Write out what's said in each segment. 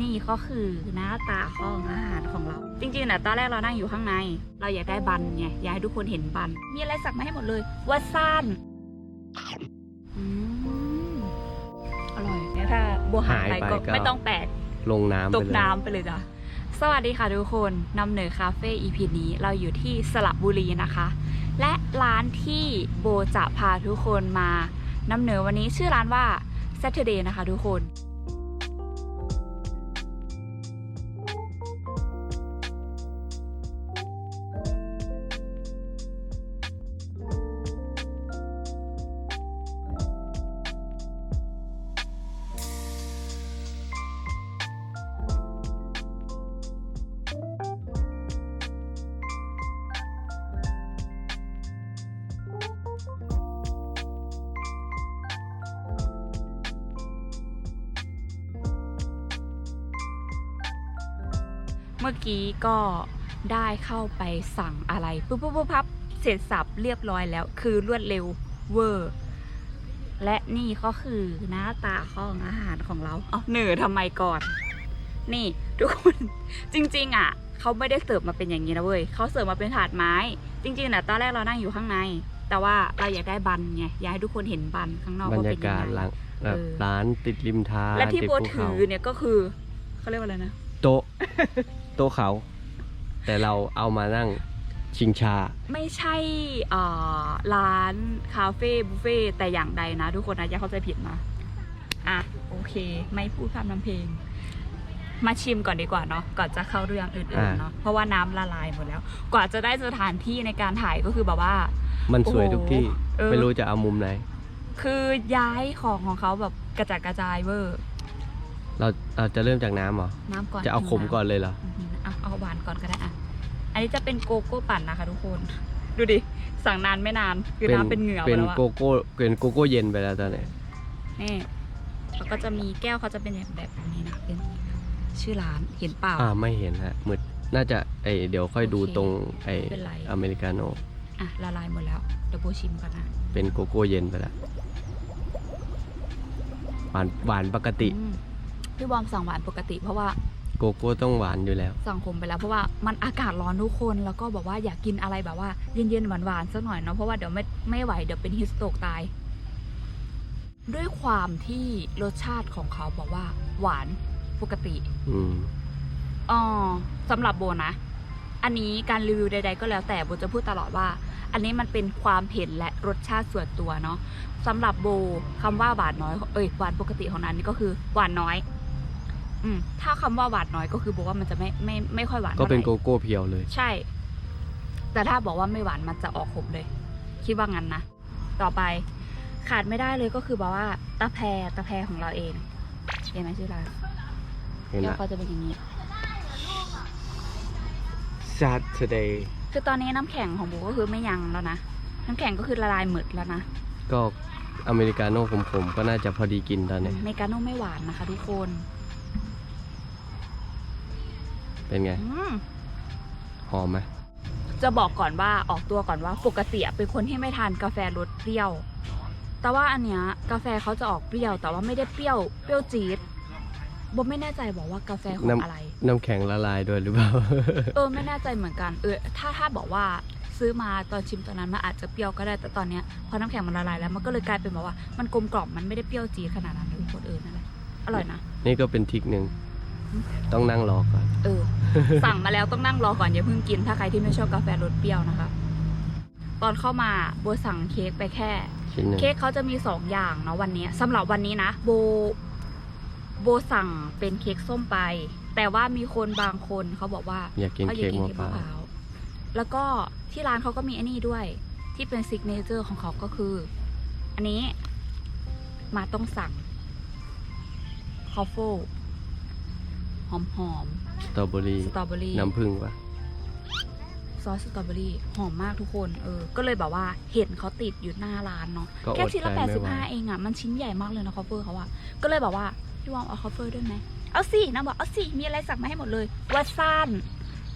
นี่ก็คือหน้าตาของอาหารของเรา จริงๆนะตอนแรกเรานั่งอยู่ข้างใน เราอยากได้บันไงอยากให้ทุกคนเห็นบัน มีอะไรสั่งมาให้หมดเลยว่าซ่านอืมอร่อยเนี่ยถ้าบัวหายไปหายไปก็ก็ไม่ต้องแปลกลงน้ำตไปกเลยน้ำไปเลยจ้ะสวัสดีค่ะทุกคนนำเหนือคาเฟ่ EP นี้เราอยู่ที่สระบุรีนะคะ และร้านที่โบจะพาทุกคนมานำเหนือวันนี้ชื่อร้านว่า Saturday นะคะทุกคน มื่อกี้ก็ได้เข้าไปสั่งอะไรปุ๊บปุ๊บปุ๊บพับเสร็จสับเรียบร้อยแล้ว คือรวดเร็วเวอร์ และนี่ก็คือหน้าตาของอาหารของเราเอาเหนือทำไมก่อน นี่ทุกคนจริง ๆ อะเขาไม่ได้เสิร์ฟมาเป็นอย่างนี้นะเว้ยเขาเสิร์ฟมาเป็นถาดไม้ จริงๆนะตอนแรกเรานั่งอยู่ข้างใน แต่ว่าเราอยากได้บันไงอยากให้ทุกคนเห็นบันข้างนอกบรว่ารยาเป็นยักางศไง ร้านแบบเออ ร้านติดริมทางและที่ติดโบภูถืเขาอเนี่ยก็คือเขาเรียกว่าอะไรนะ โต๊ะ โต๊ะเขา แต่เราเอามานั่งชิงชา ไม่ใช่เอ่อร้านคาเฟ่บุฟเฟ่ต์แต่อย่างใดนะทุกคนนะอย่าเข้าใจผิดนะอะโอเค ไม่พูดพร่ำนำเพลง มาชิมก่อนดีกว่าเนาะก่อนจะเข้าเรื่องอื่นอ่าๆเนาะเพราะว่าน้ำละลายหมดแล้ว กว่าจะได้สถานที่ในการถ่ายก็คือแบบว่า มันสวยโอ้โหทุกที่เออ ไม่รู้จะเอามุมไหน คือย้ายของของเขาแบบกระจัดกระจายเวอร์ เราเราจะเริ่มจากน้ำเหรอ น้ำก่อนจะเอาขมก่อนเลยเหรออืมเอาเอาหวานก่อนก็ได้อะ อันนี้จะเป็นโกโก้ปั่นนะคะทุกคน ดูดิ สั่งนานไม่นาน คือน้ำเป็นเหงื่อหมเป็ดนแล้วอะโกโก้เป็นโกโก้เย็นไปแล้วตอนนี้นี่แล้วก็จะมีแก้วเขาจะเป็นแบบแบบนี้นะ เป็นชื่อร้านเห็นเปล่า อ่าไม่เห็นฮะมืดน่าจะไอเดี๋ยวค่อยดูโอเคตรงไอไม่เป็นไร อเมริกาโน่อะละลายหมดแล้ว เดี๋ยวโบชิมก่อนนะเป็นโกโก้เย็นไปแล้วหวานหวานปกติ อืม พี่บอมสั่งหวานปกติเพราะว่าโกโก้ต้องหวานอยู่แล้ว สั่งขมไปแล้วเพราะว่ามันอากาศร้อนทุกคนแล้วก็บอกว่าอยากกินอะไรแบบว่าเย็นๆหวานๆสักหน่อยเนาะเพราะว่าเดี๋ยวไม่ไม่ไหวเดี๋ยวเป็นฮิสโตกตาย ด้วยความที่รสชาติของเขาบอกว่า หวานปกติอืมอ๋อสำหรับโบนะ อันนี้การรีวิวใด ๆ ก็แล้วแต่โบจะพูดตลอดว่า อันนี้มันเป็นความเห็นและรสชาติส่วนตัวเนาะสำหรับโบคำว่าหวานน้อย เอ้ยหวานปกติของนั้นนี่ก็คือหวานน้อย อืมถ้าคำว่าหวานน้อยก็คือโบว่ามันจะไม่ไม่ไม่ค่อยหวานก็เป็นท่าไหร่โกโก้เพียวเลย ใช่ แต่ถ้าบอกว่าไม่หวานมันจะออกขมเลย คิดว่างั้นนะ ต่อไปขาดไม่ได้เลยก็คือแบบว่าตะแพรตะแพรของเราเองเห็นไหมชื่อร้านเห็นแก้วละ เขาจะเป็นอย่างนี้ Saturday คือตอนนี้น้ำแข็งของโบก็คือไม่ยังแล้วนะน้ำแข็งก็คือละลายหมึกแล้วนะ ก็อเมริกาโน่ขมๆก็น่าจะพอดีกินตอนนี้เมกาโน่ไม่หวานนะคะทุกคน เป็นไงอืมหอมไหมจะบอกก่อนว่าออกตัวก่อนว่าปกติอะเป็นคนที่ไม่ทานกาแฟรสเปรี้ยว แต่ว่าอันเนี้ยกาแฟเขาจะออกเปรี้ยว แต่ว่าไม่ได้เปรี้ยวเปรี้ยวจี๊ดโบไม่แน่ใจบอกว่ากาแฟของอะไร น้ำแข็งละลายด้วยหรือเปล่า เออไม่แน่ใจเหมือนกัน เออถ้าถ้าบอกว่าซื้อมาตอนชิมตอนนั้นมันอาจจะเปรี้ยวก็ได้แต่ตอนเนี้ยพอน้ำแข็งมันละลายแล้วมันก็เลยกลายเป็นแบบว่ามันกลมกล่อมมันไม่ได้เปรี้ยวจี๊ดขนาดนั้นทุกคนเออนั่นแหละอร่อยนะ นี่ก็เป็นทริกหนึ่ง ต้องนั่งรอก่อน เออ สั่งมาแล้วต้องนั่งรอก่อนอย่าเพิ่งกิน ถ้าใครที่ไม่ชอบกาแฟรสเปรี้ยวนะคะ ตอนเข้ามาโบสั่งเค้กไปแค่ ชิ้นหนึ่งเค้กเขาจะมีสองอย่างเนาะวันนี้สำหรับวันนี้นะโบโบสั่งเป็นเค้กส้มไป แต่ว่ามีคนบางคนเขาบอกว่าอยากกินเขาอยาเค้กกกินมะเค้กพร้ามะพร้าว วแล้วก็ที่ร้านเขาก็มีอันนี้ด้วย ที่เป็นซิกเนเจอร์ของเขาก็คือ อันนี้มาต้องสั่งคอฟโฟ หอมหอมสตรอเบอรี่สตรอเบอรี่น้ำผึ้งปะซอสสตรอเบอรี่หอมมากทุกคนเออ ก็เลยแบบว่าเห็นเขาติดอยู่หน้าร้านเนาะก็อแค่ดชิ้นใจละแปดไม่สิบไหวห้าเองอะมันชิ้นใหญ่มากเลยนะคอฟเฟอร์เขาอะก็เลยบอกว่าพี่วอมเอาคอฟเฟอร์ด้วยไหมเอาสินะบอกเอาสิมีอะไรสั่งมาให้หมดเลยวัดซ่าน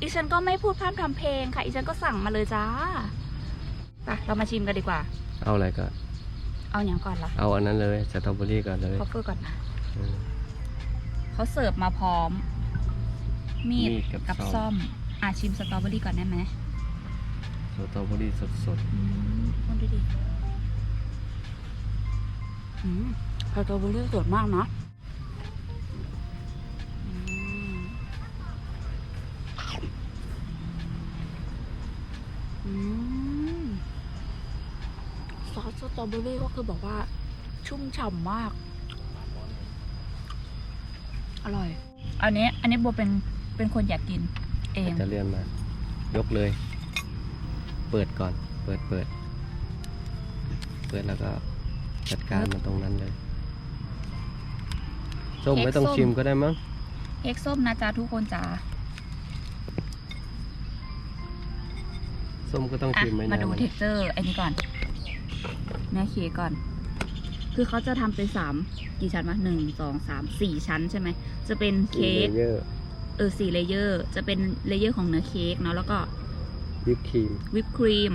อีฉันก็ไม่พูดพร่ำทำเพลงค่ะ อีฉันก็สั่งมาเลยจ้าไปเรามาชิมกันดีกว่า เอาอะไรก่อนเอาอย่างก่อนล่ะเอาอันนั้นเลยสตรอเบอรี่ก่อนเลยคอฟเฟอร์ก่อนนะอืมค เขาเสิร์ฟมาพร้อม มีดมีดกับกับซ่ซ่ออมมอาชิมสตรอเบอรี่ก่อนได้ไหมสตรอเบอรี่สดอืมคนดูดิอืมสตรอเบอรี่สดมากนะอืมอืมซอสสตรอเบอรี่ก็คือบอกว่า ชุ่มฉ่ำมาก อร่อย อันนี้อันนี้โบเป็นเป็นคนอยากกิน เองๆจะเลื่อนมา ยกเลย เปิดก่อน เปิดเปิด เปิดแล้วก็จัดการมันตรงนั้นเลยส้มเค้กไม่ต้องส้มชิมก็ได้มั้งเค้กส้มนะจ๊ะทุกคนจ๋าส้มก็ต้องอะชิมไหมมานะดูมันเท็กเจอร์ไอ้นี้ก่อนเนื้อเค้กก่อน คือเขาจะทำเป็นสามกี่ชั้นวะหนึ่งสองสามสี่ชั้นใช่ไหมจะเป็นเค้กมีเลเยอร์เออสี่เลเยอร์ จะเป็นเลเยอร์ของเนื้อเค้กเนาะแล้วก็วิปครีมวิปครีม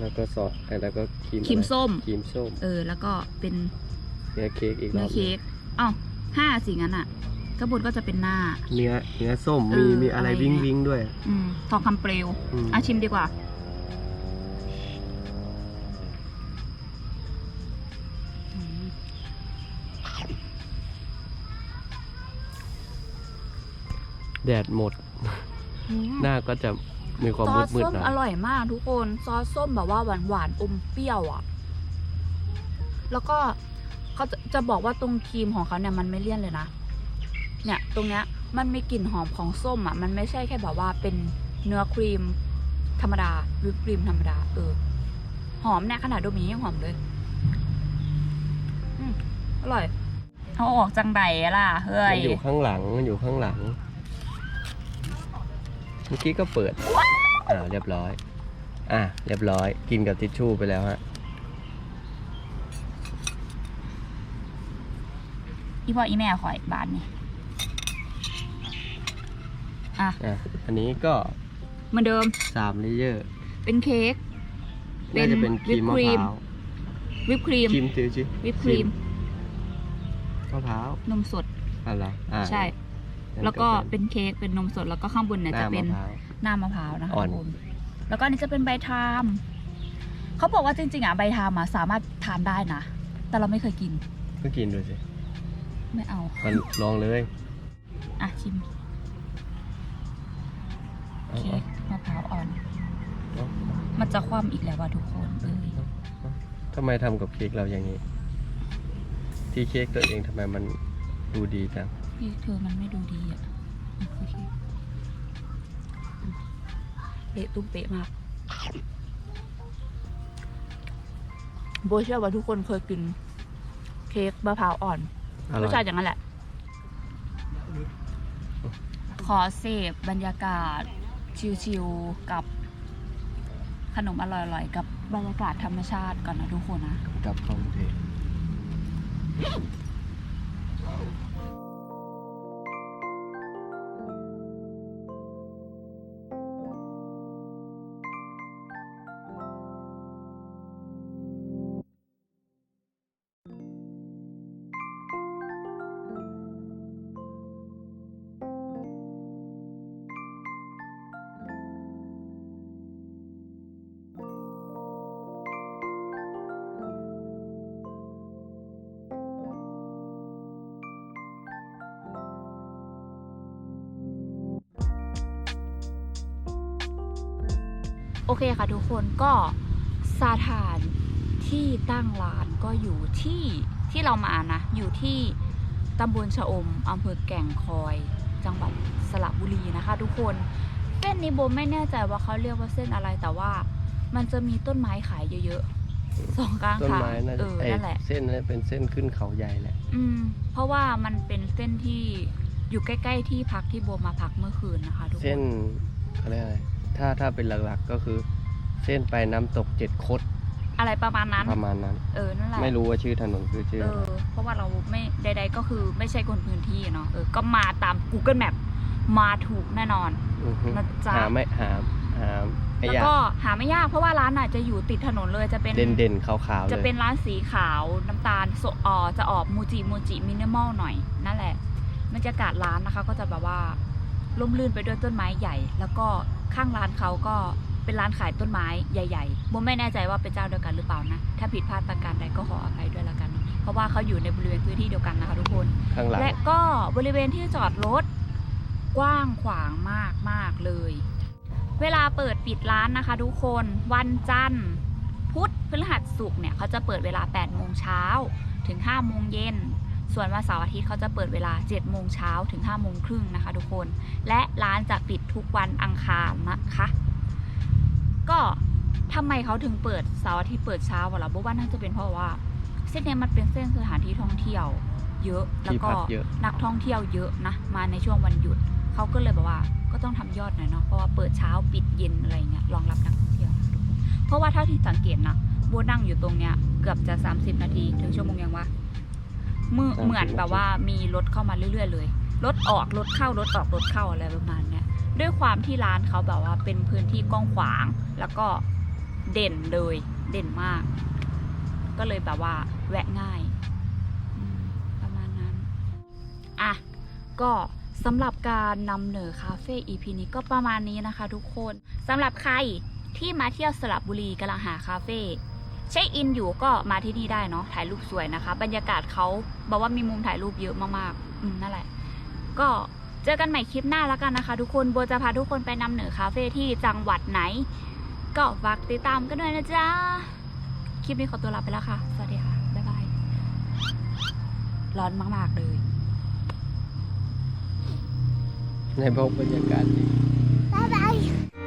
แล้วก็ซอสแล้วก็ครีมครีมอะไรส้มครีมส้ม เออ แล้วก็เป็นเนื้อเค้กอีกรเนื้ออบเค้กอ้าวห้าสิงั้นอะกระบวนก็จะเป็นหน้า เนื้อเนื้อส้มเอมีอมีอะไรอะไรวิงเงี้ยวิงด้วย อืมทองคำเปลวอืมอะชิมดีกว่า แดดหมดอืมหน้าก็จะมีความซอมืสดมืดส้มหน่อยอร่อยมากทุกคนซอสส้มแบบว่าหวานหวานๆอมเปรี้ยวอะ่ะ แล้วก็เขาจะจะบอกว่าตรงครีมของเขาเนี่ยมันไม่เลี่ยนเลยนะ เนี่ย ตรงเนี้ยมันมีกลิ่นหอมของส้มอะ่ะ มันไม่ใช่แค่แบบว่าเป็นเนื้อครีมธรรมดาวิปครีมธรรมดา เออ หอมเนี่ยขนาดโดมิยังหอมเลยอืมอร่อยเอาออกจังไดล่ะเฮ้มัยนอยู่ข้างหลังมันอยู่ข้างหลังเมื่อกี้ก็เปิดอ่าเรียบร้อย อะเรียบร้อย กินกับทิชชู่ไปแล้วฮะอีพ่ออีแม่ข่อยบานนี่อะอะอันนี้ก็เหมือนเดิมสามเลเยอร์เป็นเค้ก เป็นน่าจะเป็นครีมมะวิปครีพมร้าววิปครีม ครีมจืดจิวิปครีมมะพร้าวนมสดอะไรอ่าใช่นั่น แล้วก็เป็นเป็นเค้กเป็นนมสดแล้วก็ข้างบนเนี่ยหน้าจะเป็นมะพร้าวหน้ามะพร้าวนะคะอ่อนทุกคนแล้วก็อันนี้จะเป็นใบทามเขาบอกว่าจริงๆอะใบทามอะสามารถทานได้นะ แต่เราไม่เคยกินก็กินดูสิ ไม่เอามันลองเลย อะชิมเอาเค้กมะพร้าวอ่อนเอามันจะคว่ำอีกแล้วว่ะทุกคนเอ้ยทำไมทำกับเค้กเราอย่างนี้ ที่เค้กตัวเองทำไมมันดูดีจัง พี่เธอมันไม่ดูดีอะอะโอเคอืมเป๊ะตุ้มเป๊ะมากโบเชื่อว่าทุกคนเคยกิน เค้กมะพร้าวอ่อนอรร่สอยชาติอย่างนั้นแหละ ขอเสพบรรยากาศ ชิลๆกับขนมอร่อยๆ กับบรรยากาศธรรมชาติก่อนนะทุกคนนะ กับข้าวกรุงเทพ โอเคค่ะทุกคนก็สถานที่ตั้งร้านก็อยู่ที่ที่เรามานะ อยู่ที่ตำบลชะอมอำเภอแก่งคอย จังหวัดสระบุรีนะคะ ทุกคนเส้นนี้โบไม่แน่ใจว่าเขาเรียกว่าเส้นอะไรแต่ว่ามันจะมีต้นไม้ขายเยอะๆสองข้างต้นทางไม้น่าเอจะอเอ้ยนั่นแหละ เส้นนั้นเป็นเส้นขึ้นเขาใหญ่แหละ อืม เพราะว่ามันเป็นเส้นที่อยู่ใกล้ ๆ ที่พักที่โบมาพักเมื่อคืนนะคะ ทุกคเส้นนเขาเรียกอะไร ถ้าถ้าเป็นหลักๆก็คือ เส้นไปน้ำตกเจ็ดคดอะไรประมาณนั้น ประมาณนั้น เออ นั่นแหละ ไม่รู้ว่าชื่อถนนคือชื่อเออะไรอเพราะว่าเราไม่ใด ๆ ก็คือไม่ใช่คนพื้นที่อะเนาะ เออ ก็มาตาม Google Map มาถูกแน่นอน อฮึนะจ๊ะ หาไม่หาหาไม่แล้วยากก็หาไม่ยากเพราะว่าร้านอะจะอยู่ติดถนนเลยจะเป็น เด่นเด่นๆขาวๆเลยจะเป็นร้านสีขาวน้ำตาลโซออจะออกมูจิมูจิมินิมอลหน่อยนั่นแหละบรรยากาศร้านนะคะ ก็จะแบบว่า ร่มรื่นไปด้วยต้นไม้ใหญ่ แล้วก็ข้างร้านเขาก็เป็นร้านขายต้นไม้ใหญ่ๆโมไม่แน่ใจว่าเป็นเจ้าเดียวกันหรือเปล่านะ ถ้าผิดพลาดประการใดก็ขออภัยด้วยละกันเนอะเพราะว่าเขาอยู่ในบริเวณพื้นที่เดียวกันนะคะทุกคน ข้างหลังและก็บริเวณที่จอดรถกว้างขวางมากมากๆเลย เวลาเปิดปิดร้านนะคะทุกคน วันจันทร์ พุธพฤหัสศุกร์เนี่ยเขาจะเปิดเวลา8โมงเช้าถึง5โมงเย็น ส่วนวันเสาร์อาทิตย์เขาจะเปิดเวลา 7 โมงเช้าถึง 5 โมงครึ่งนะคะทุกคน และร้านจะปิดทุกวันอังคารนะคะ ก็ทำไมเขาถึงเปิดเสาร์อาทิตย์เปิดเช้าวะล่ะบอกว่าน่าจะเป็นเพราะว่า เส้นนี้มันเป็นเส้นสถานที่ท่องเที่ยว เยอะ แล้วที่ก็พักเยอะ นักท่องเที่ยวเยอะนะ มาในช่วงวันหยุด เขาก็เลยแบบว่า ก็ต้องทำยอดหน่อยเนาะ เพราะว่าเปิดเช้าปิดเย็นอะไรเงี้ย รองรับนักท่องเที่ยว เพราะว่าเท่าที่สังเกตนะโบนั่งอยู่ตรงเนี้ยเกือบจะ 30 นาที ถึงชั่วโมงยังวะ มือ30เหมือนแบบว่ามีรถเข้ามาเรื่อย ๆ เลยรถออกรถเข้ารถออกรถเข้าอะไรประมาณเนี้ยด้วยความที่ร้านเขาแบบว่าเป็นพื้นที่กว้างขวาง แล้วก็เด่นเลยเด่นมาก ก็เลยแบบว่า แวะง่ายอืมประมาณนั้นอะก็สำหรับการนำเหนอคาเฟ่ EP นี้ก็ประมาณนี้นะคะทุกคนสำหรับใครที่มาเที่ยวสระบุรีกำลังหาคาเฟ่ เช็คอินอยู่ก็มาที่นี่ได้เนาะถ่ายรูปสวยนะคะ บรรยากาศเขาบอกว่ามีมุมถ่ายรูปเยอะมากๆอืมนั่นแหละ ก็เจอกันใหม่คลิปหน้าแล้วกันนะคะ ทุกคนโบจะพาทุกคนไปนำเหนือคาเฟ่ที่จังหวัดไหน ก็ฝากติดตามกันด้วยนะจ๊ะ คลิปนี้ขอตัวลาไปแล้วค่ะ สวัสดีค่ะ บ๊ายบาย ร้อนมาก ๆ เลย ในบอกบรรยากาศดี Bye bye.